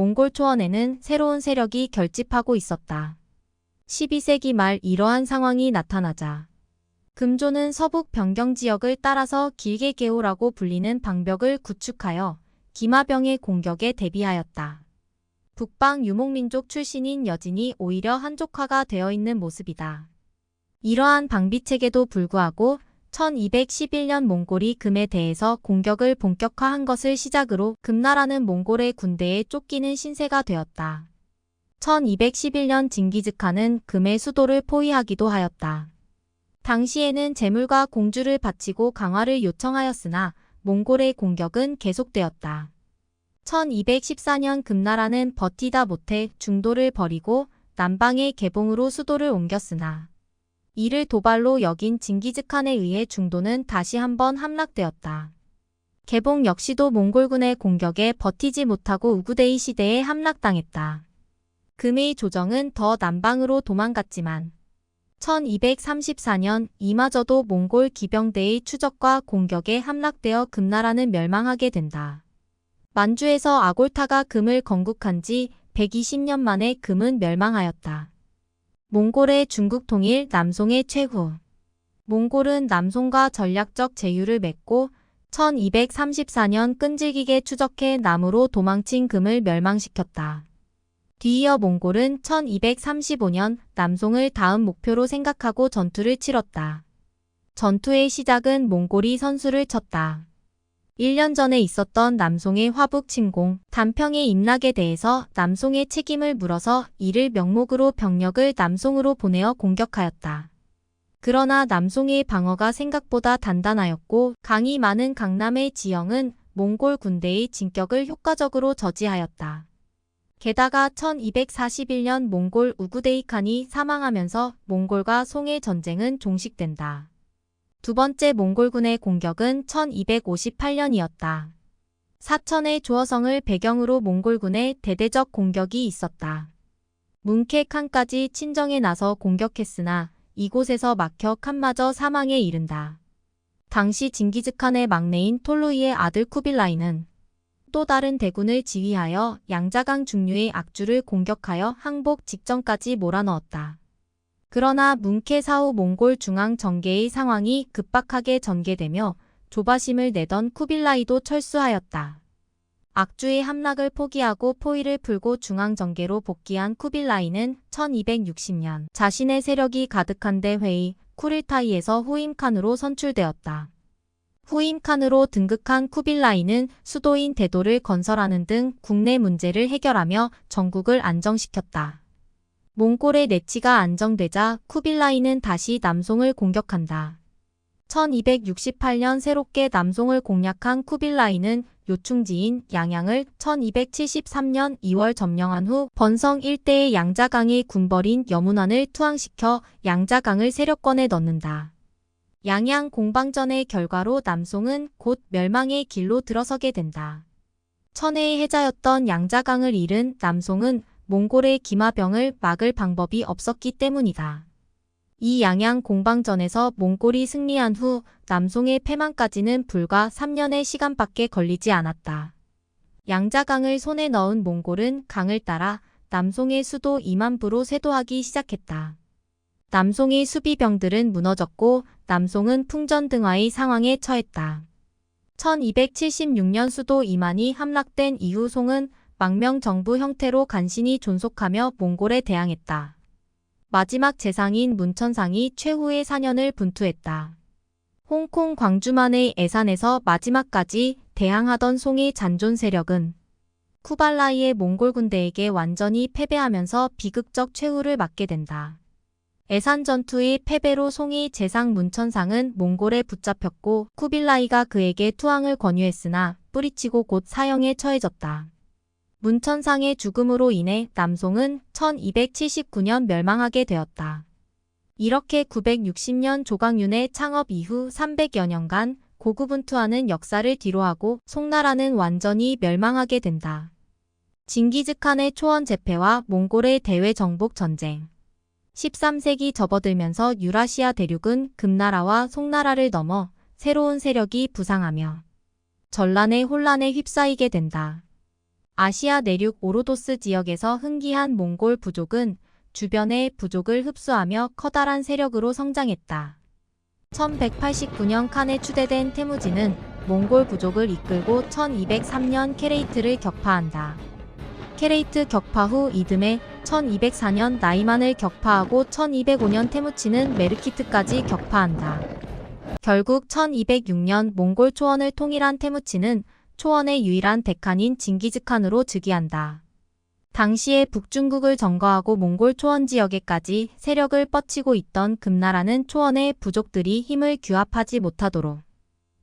몽골 초원에는 새로운 세력이 결집하고 있었다. 12세기 말 이러한 상황이 나타나자 금조는 서북 변경 지역을 따라서 길게 개호라고 불리는 방벽을 구축하여 기마병의 공격에 대비하였다. 북방 유목민족 출신인 여진이 오히려 한족화가 되어 있는 모습이다. 이러한 방비책에도 불구하고 1211년 몽골이 금에 대해서 공격을 본격화한 것을 시작으로 금나라는 몽골의 군대에 쫓기는 신세가 되었다. 1211년 징기즈칸은 금의 수도를 포위하기도 하였다. 당시에는 재물과 공주를 바치고 강화를 요청하였으나 몽골의 공격은 계속되었다. 1214년 금나라는 버티다 못해 중도를 버리고 남방의 개봉으로 수도를 옮겼으나 이를 도발로 여긴 징기즈칸에 의해 중도는 다시 한번 함락되었다. 개봉 역시도 몽골군의 공격에 버티지 못하고 우구데이 시대에 함락당했다. 금의 조정은 더 남방으로 도망갔지만 1234년 이마저도 몽골 기병대의 추적과 공격에 함락되어 금나라는 멸망하게 된다. 만주에서 아골타가 금을 건국한 지 120년 만에 금은 멸망하였다. 몽골의 중국 통일 남송의 최후 몽골은 남송과 전략적 제휴를 맺고 1234년 끈질기게 추적해 남으로 도망친 금을 멸망시켰다. 뒤이어 몽골은 1235년 남송을 다음 목표로 생각하고 전투를 치렀다. 전투의 시작은 몽골이 선수를 쳤다. 1년 전에 있었던 남송의 화북 침공, 단평의 임락에 대해서 남송의 책임을 물어서 이를 명목으로 병력을 남송으로 보내어 공격하였다. 그러나 남송의 방어가 생각보다 단단하였고 강이 많은 강남의 지형은 몽골 군대의 진격을 효과적으로 저지하였다. 게다가 1241년 몽골 우구데이 칸이 사망하면서 몽골과 송의 전쟁은 종식된다. 두 번째 몽골군의 공격은 1258년이었다. 사천의 조어성을 배경으로 몽골군의 대대적 공격이 있었다. 문케 칸까지 친정에 나서 공격했으나 이곳에서 막혀 칸마저 사망에 이른다. 당시 징기즈 칸의 막내인 톨루이의 아들 쿠빌라이는 또 다른 대군을 지휘하여 양자강 중류의 악주를 공격하여 항복 직전까지 몰아넣었다. 그러나 문케 사후 몽골 중앙 정계의 상황이 급박하게 전개되며 조바심을 내던 쿠빌라이도 철수하였다. 악주의 함락을 포기하고 포위를 풀고 중앙 정계로 복귀한 쿠빌라이는 1260년 자신의 세력이 가득한 데 회의 쿠릴타이에서 후임칸으로 선출되었다. 후임칸으로 등극한 쿠빌라이는 수도인 대도를 건설하는 등 국내 문제를 해결하며 전국을 안정시켰다. 몽골의 내치가 안정되자 쿠빌라이는 다시 남송을 공격한다. 1268년 새롭게 남송을 공략한 쿠빌라이는 요충지인 양양을 1273년 2월 점령한 후 번성 일대의 양자강의 군벌인 여문안을 투항시켜 양자강을 세력권에 넣는다. 양양 공방전의 결과로 남송은 곧 멸망의 길로 들어서게 된다. 천혜의 해자였던 양자강을 잃은 남송은 몽골의 기마병을 막을 방법이 없었기 때문이다. 이 양양 공방전에서 몽골이 승리한 후 남송의 패망까지는 불과 3년의 시간밖에 걸리지 않았다. 양자강을 손에 넣은 몽골은 강을 따라 남송의 수도 이만부로 세도하기 시작했다. 남송의 수비병들은 무너졌고 남송은 풍전등화의 상황에 처했다. 1276년 수도 이만이 함락된 이후 송은 망명 정부 형태로 간신히 존속하며 몽골에 대항했다. 마지막 재상인 문천상이 최후의 사년을 분투했다. 홍콩 광주만의 애산에서 마지막까지 대항하던 송의 잔존 세력은 쿠발라이의 몽골 군대에게 완전히 패배하면서 비극적 최후를 맞게 된다. 애산 전투의 패배로 송이 재상 문천상은 몽골에 붙잡혔고 쿠빌라이가 그에게 투항을 권유했으나 뿌리치고 곧 사형에 처해졌다. 문천상의 죽음으로 인해 남송은 1279년 멸망하게 되었다. 이렇게 960년 조광윤의 창업 이후 300여 년간 고구분투하는 역사를 뒤로하고 송나라는 완전히 멸망하게 된다. 징기즈칸의 초원 제패와 몽골의 대외 정복 전쟁 13세기 접어들면서 유라시아 대륙은 금나라와 송나라를 넘어 새로운 세력이 부상하며 전란의 혼란에 휩싸이게 된다. 아시아 내륙 오로도스 지역에서 흥기한 몽골 부족은 주변의 부족을 흡수하며 커다란 세력으로 성장했다. 1189년 칸에 추대된 태무진은 몽골 부족을 이끌고 1203년 케레이트를 격파한다. 케레이트 격파 후 이듬해 1204년 나이만을 격파하고 1205년 테무치는 메르키트까지 격파한다. 결국 1206년 몽골 초원을 통일한 테무치는 초원의 유일한 대칸인 징기즈칸으로 즉위한다. 당시에 북중국을 점거하고 몽골 초원 지역에까지 세력을 뻗치고 있던 금나라는 초원의 부족들이 힘을 규합하지 못하도록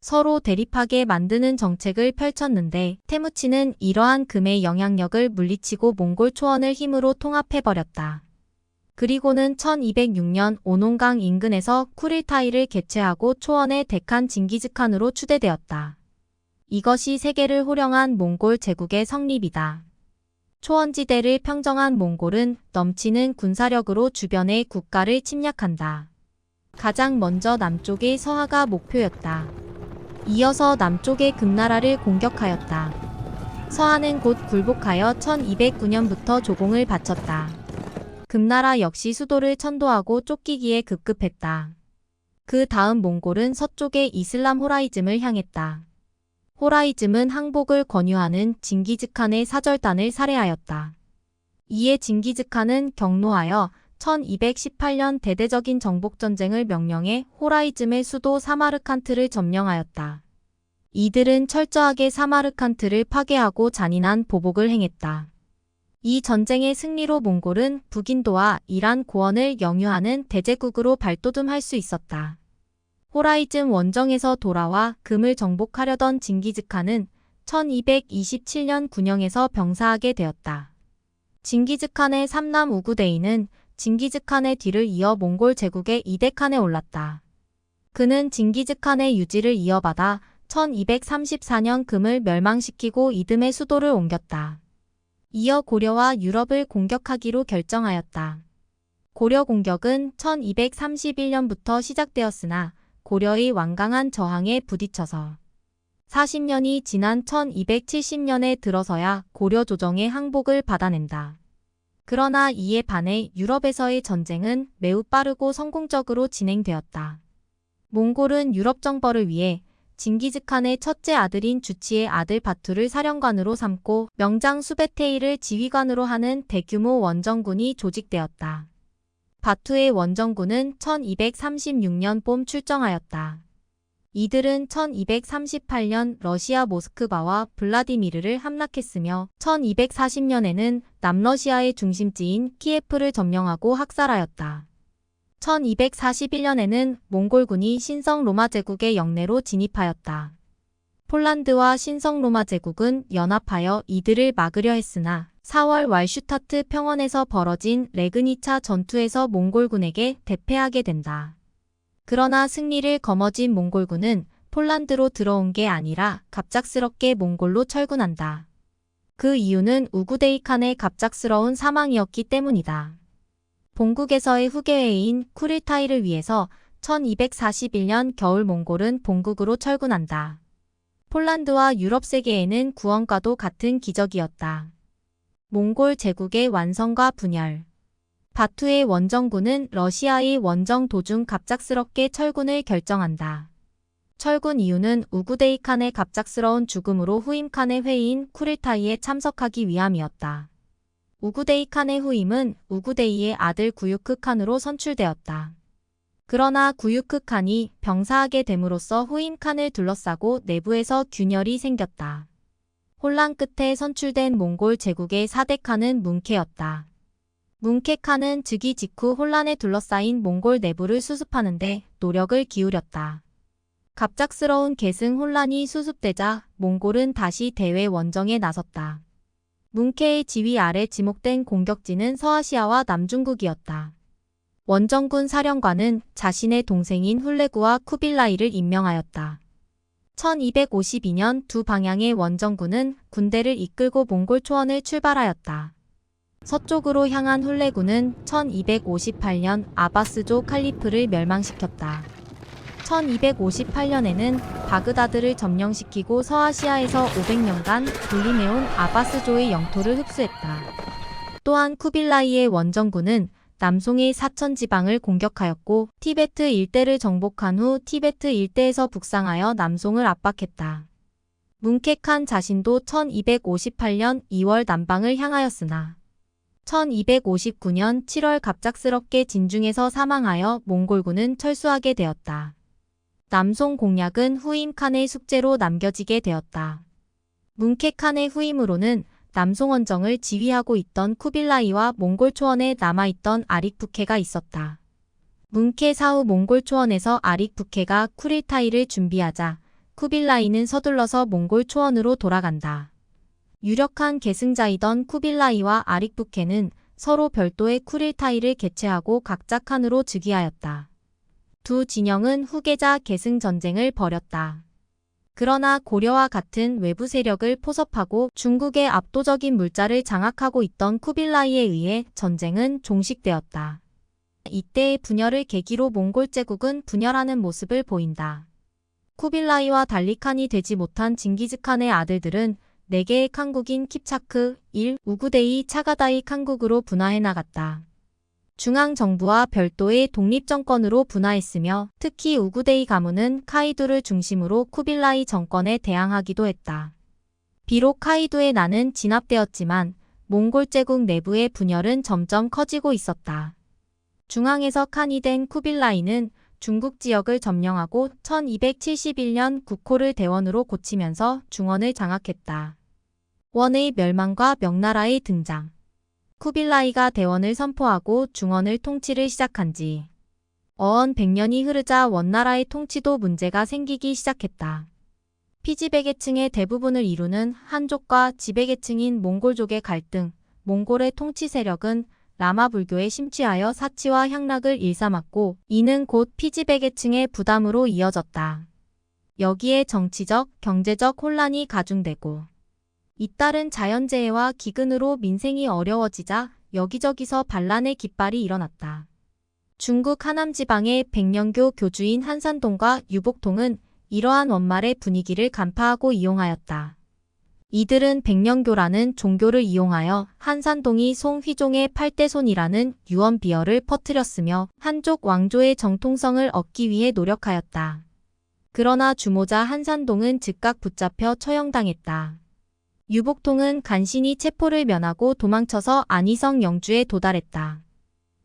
서로 대립하게 만드는 정책을 펼쳤는데 테무치는 이러한 금의 영향력을 물리치고 몽골 초원을 힘으로 통합해버렸다. 그리고는 1206년 오농강 인근에서 쿠릴타이를 개최하고 초원의 데칸 징기즈칸으로 추대되었다. 이것이 세계를 호령한 몽골 제국의 성립이다. 초원지대를 평정한 몽골은 넘치는 군사력으로 주변의 국가를 침략한다. 가장 먼저 남쪽의 서하가 목표였다. 이어서 남쪽의 금나라를 공격하였다. 서하는 곧 굴복하여 1209년부터 조공을 바쳤다. 금나라 역시 수도를 천도하고 쫓기기에 급급했다. 그 다음 몽골은 서쪽의 이슬람 호라이즘을 향했다. 호라이즘은 항복을 권유하는 징기즈칸의 사절단을 살해하였다. 이에 징기즈칸은 경노하여 1218년 대대적인 정복전쟁을 명령해 호라이즘의 수도 사마르칸트를 점령하였다. 이들은 철저하게 사마르칸트를 파괴하고 잔인한 보복을 행했다. 이 전쟁의 승리로 몽골은 북인도와 이란 고원을 영유하는 대제국으로 발돋움할 수 있었다. 호라이즘 원정에서 돌아와 금을 정복하려던 징기즈칸은 1227년 군영에서 병사하게 되었다. 징기즈칸의 삼남 우구데이는 징기즈칸의 뒤를 이어 몽골 제국의 이데칸에 올랐다. 그는 징기즈칸의 유지를 이어받아 1234년 금을 멸망시키고 이듬해 수도를 옮겼다. 이어 고려와 유럽을 공격하기로 결정하였다. 고려 공격은 1231년부터 시작되었으나 고려의 완강한 저항에 부딪혀서 40년이 지난 1270년에 들어서야 고려 조정의 항복을 받아낸다. 그러나 이에 반해 유럽에서의 전쟁은 매우 빠르고 성공적으로 진행되었다. 몽골은 유럽 정벌을 위해 징기즈칸의 첫째 아들인 주치의 아들 바투를 사령관으로 삼고 명장 수베테이를 지휘관으로 하는 대규모 원정군이 조직되었다. 바투의 원정군은 1236년 봄 출정하였다. 이들은 1238년 러시아 모스크바와 블라디미르를 함락했으며 1240년에는 남러시아의 중심지인 키예프를 점령하고 학살하였다. 1241년에는 몽골군이 신성 로마 제국의 영내로 진입하였다. 폴란드와 신성 로마 제국은 연합하여 이들을 막으려 했으나 4월 왈슈타트 평원에서 벌어진 레그니차 전투에서 몽골군에게 대패하게 된다. 그러나 승리를 거머쥔 몽골군은 폴란드로 들어온 게 아니라 갑작스럽게 몽골로 철군한다. 그 이유는 우구데이 칸의 갑작스러운 사망이었기 때문이다. 본국에서의 후계회인 쿠릴타이를 위해서 1241년 겨울 몽골은 본국으로 철군한다. 폴란드와 유럽 세계에는 구원과도 같은 기적이었다. 몽골 제국의 완성과 분열. 바투의 원정군은 러시아의 원정 도중 갑작스럽게 철군을 결정한다. 철군 이유는 우구데이 칸의 갑작스러운 죽음으로 후임 칸의 회의인 쿠릴타이에 참석하기 위함이었다. 우구데이 칸의 후임은 우구데이의 아들 구유크 칸으로 선출되었다. 그러나 구유크 칸이 병사하게 됨으로써 후임 칸을 둘러싸고 내부에서 균열이 생겼다. 혼란 끝에 선출된 몽골 제국의 사대 칸은 문케였다. 문케 칸은 즉위 직후 혼란에 둘러싸인 몽골 내부를 수습하는데 노력을 기울였다. 갑작스러운 계승 혼란이 수습되자 몽골은 다시 대외 원정에 나섰다. 문케의 지휘 아래 지목된 공격지는 서아시아와 남중국이었다. 원정군 사령관은 자신의 동생인 훌레구와 쿠빌라이를 임명하였다. 1252년 두 방향의 원정군은 군대를 이끌고 몽골 초원을 출발하였다. 서쪽으로 향한 훌레군은 1258년 아바스조 칼리프를 멸망시켰다. 1258년에는 바그다드를 점령시키고 서아시아에서 500년간 군림해온 아바스조의 영토를 흡수했다. 또한 쿠빌라이의 원정군은 남송의 사천 지방을 공격하였고 티베트 일대를 정복한 후 티베트 일대에서 북상하여 남송을 압박했다. 뭉케칸 자신도 1258년 2월 남방을 향하였으나 1259년 7월 갑작스럽게 진중에서 사망하여 몽골군은 철수하게 되었다. 남송 공략은 후임 칸의 숙제로 남겨지게 되었다. 뭉케칸의 후임으로는 남송 원정을 지휘하고 있던 쿠빌라이와 몽골 초원에 남아있던 아릭 부케가 있었다. 뭉케 사후 몽골 초원에서 아릭 부케가 쿠릴타이를 준비하자 쿠빌라이는 서둘러서 몽골 초원으로 돌아간다. 유력한 계승자이던 쿠빌라이와 아릭 부케는 서로 별도의 쿠릴타이를 개최하고 각자 칸으로 즉위하였다. 두 진영은 후계자 계승 전쟁을 벌였다. 그러나 고려와 같은 외부 세력을 포섭하고 중국의 압도적인 물자를 장악하고 있던 쿠빌라이에 의해 전쟁은 종식되었다. 이때의 분열을 계기로 몽골 제국은 분열하는 모습을 보인다. 쿠빌라이와 달리 칸이 되지 못한 징기즈 칸의 아들들은 4개의 칸국인 킵차크, 1, 우구데이, 차가다이 칸국으로 분화해 나갔다. 중앙정부와 별도의 독립정권으로 분화했으며 특히 우구데이 가문은 카이두를 중심으로 쿠빌라이 정권에 대항하기도 했다. 비록 카이두의 난은 진압되었지만 몽골 제국 내부의 분열은 점점 커지고 있었다. 중앙에서 칸이 된 쿠빌라이는 중국 지역을 점령하고 1271년 국호를 대원으로 고치면서 중원을 장악했다. 원의 멸망과 명나라의 등장 쿠빌라이가 대원을 선포하고 중원을 통치를 시작한 지 어언 100년이 흐르자 원나라의 통치도 문제가 생기기 시작했다. 피지베계층의 대부분을 이루는 한족과 지베계층인 몽골족의 갈등, 몽골의 통치 세력은 라마 불교에 심취하여 사치와 향락을 일삼았고 이는 곧 피지베계층의 부담으로 이어졌다. 여기에 정치적, 경제적 혼란이 가중되고 잇따른 자연재해와 기근으로 민생이 어려워지자 여기저기서 반란의 깃발이 일어났다. 중국 하남 지방의 백년교 교주인 한산동과 유복통은 이러한 원말의 분위기를 간파하고 이용하였다. 이들은 백년교라는 종교를 이용하여 한산동이 송휘종의 팔대손이라는 유언 비어를 퍼뜨렸으며 한족 왕조의 정통성을 얻기 위해 노력하였다. 그러나 주모자 한산동은 즉각 붙잡혀 처형당했다. 유복통은 간신히 체포를 면하고 도망쳐서 안희성 영주에 도달했다.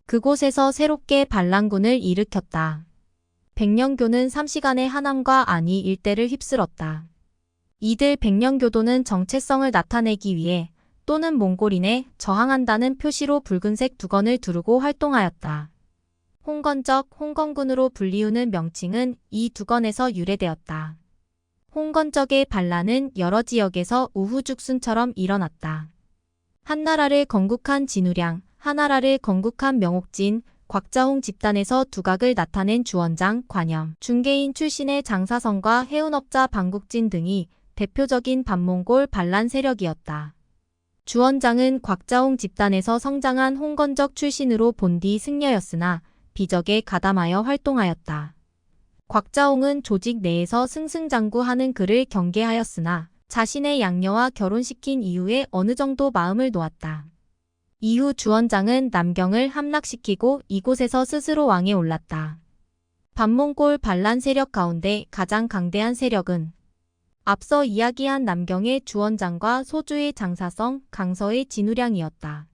그곳에서 새롭게 반란군을 일으켰다. 백년교는 3시간의 하남과 안희 일대를 휩쓸었다. 이들 백년교도는 정체성을 나타내기 위해 또는 몽골인에 저항한다는 표시로 붉은색 두건을 두르고 활동하였다. 홍건적, 홍건군으로 불리우는 명칭은 이 두건에서 유래되었다. 홍건적의 반란은 여러 지역에서 우후죽순처럼 일어났다. 한나라를 건국한 진우량, 하나라를 건국한 명옥진, 곽자홍 집단에서 두각을 나타낸 주원장, 관염, 중개인 출신의 장사성과 해운업자 방국진 등이 대표적인 반몽골 반란 세력이었다. 주원장은 곽자홍 집단에서 성장한 홍건적 출신으로 본디 승려였으나 비적에 가담하여 활동하였다. 곽자홍은 조직 내에서 승승장구하는 그를 경계하였으나 자신의 양녀와 결혼시킨 이후에 어느 정도 마음을 놓았다. 이후 주원장은 남경을 함락시키고 이곳에서 스스로 왕에 올랐다. 반몽골 반란 세력 가운데 가장 강대한 세력은 앞서 이야기한 남경의 주원장과 소주의 장사성, 강서의 진우량이었다.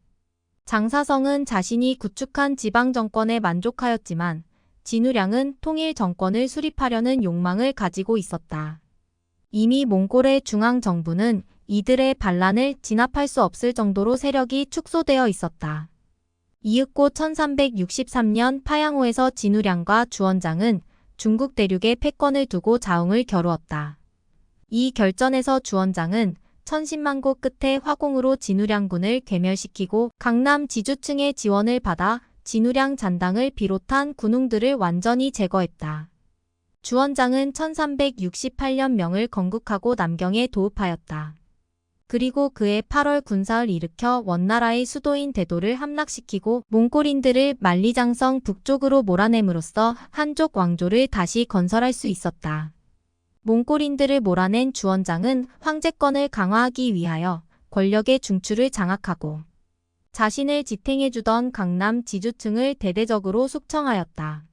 장사성은 자신이 구축한 지방정권에 만족하였지만 진우량은 통일 정권을 수립하려는 욕망을 가지고 있었다. 이미 몽골의 중앙정부는 이들의 반란을 진압할 수 없을 정도로 세력이 축소되어 있었다. 이윽고 1363년 파양호에서 진우량과 주원장은 중국 대륙의 패권을 두고 자웅을 겨루었다. 이 결전에서 주원장은 천신만고 끝에 화공으로 진우량군을 괴멸시키고 강남 지주층의 지원을 받아 진우량 잔당을 비롯한 군웅들을 완전히 제거했다. 주원장은 1368년 명을 건국하고 남경에 도읍하였다. 그리고 그해 8월 군사를 일으켜 원나라의 수도인 대도를 함락시키고 몽골인들을 만리장성 북쪽으로 몰아냄으로써 한족 왕조를 다시 건설할 수 있었다. 몽골인들을 몰아낸 주원장은 황제권을 강화하기 위하여 권력의 중추를 장악하고 자신을 지탱해주던 강남 지주층을 대대적으로 숙청하였다.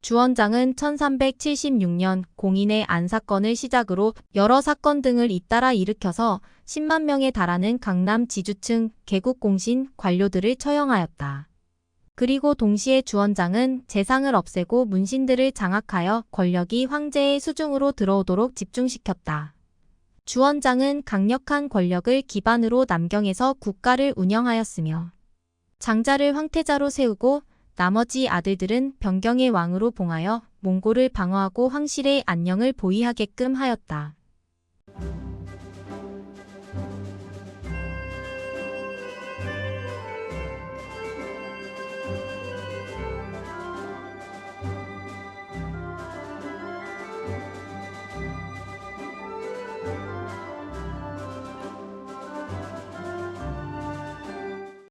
주원장은 1376년 공인의 안사건을 시작으로 여러 사건 등을 잇따라 일으켜서 10만 명에 달하는 강남 지주층 개국공신 관료들을 처형하였다. 그리고 동시에 주원장은 재상을 없애고 문신들을 장악하여 권력이 황제의 수중으로 들어오도록 집중시켰다. 주원장은 강력한 권력을 기반으로 남경에서 국가를 운영하였으며 장자를 황태자로 세우고 나머지 아들들은 변경의 왕으로 봉하여 몽골을 방어하고 황실의 안녕을 보위하게끔 하였다.